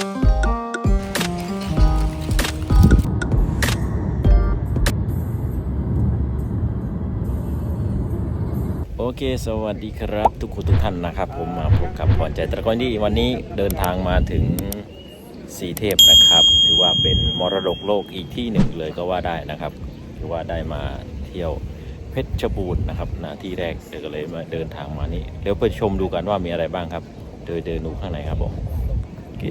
โอเค สวัสดีครับทุกคนทุกท่านนะครับ ผมมาพบกับพรใจตะกอนที่วันนี้เดินทางมาถึงสีเทพนะครับถือว่าเป็นมรดกโลกอีกที่หนึ่งเลยก็ว่าได้นะครับถือว่าได้มาเที่ยวเพชรบูรณ์นะครับนะที่แรกเดี๋ยวก็เลยมาเดินทางมานี่เดี๋ยวไปชมดูกันว่ามีอะไรบ้างครับเดินเดินดูข้างในครับผมโอเค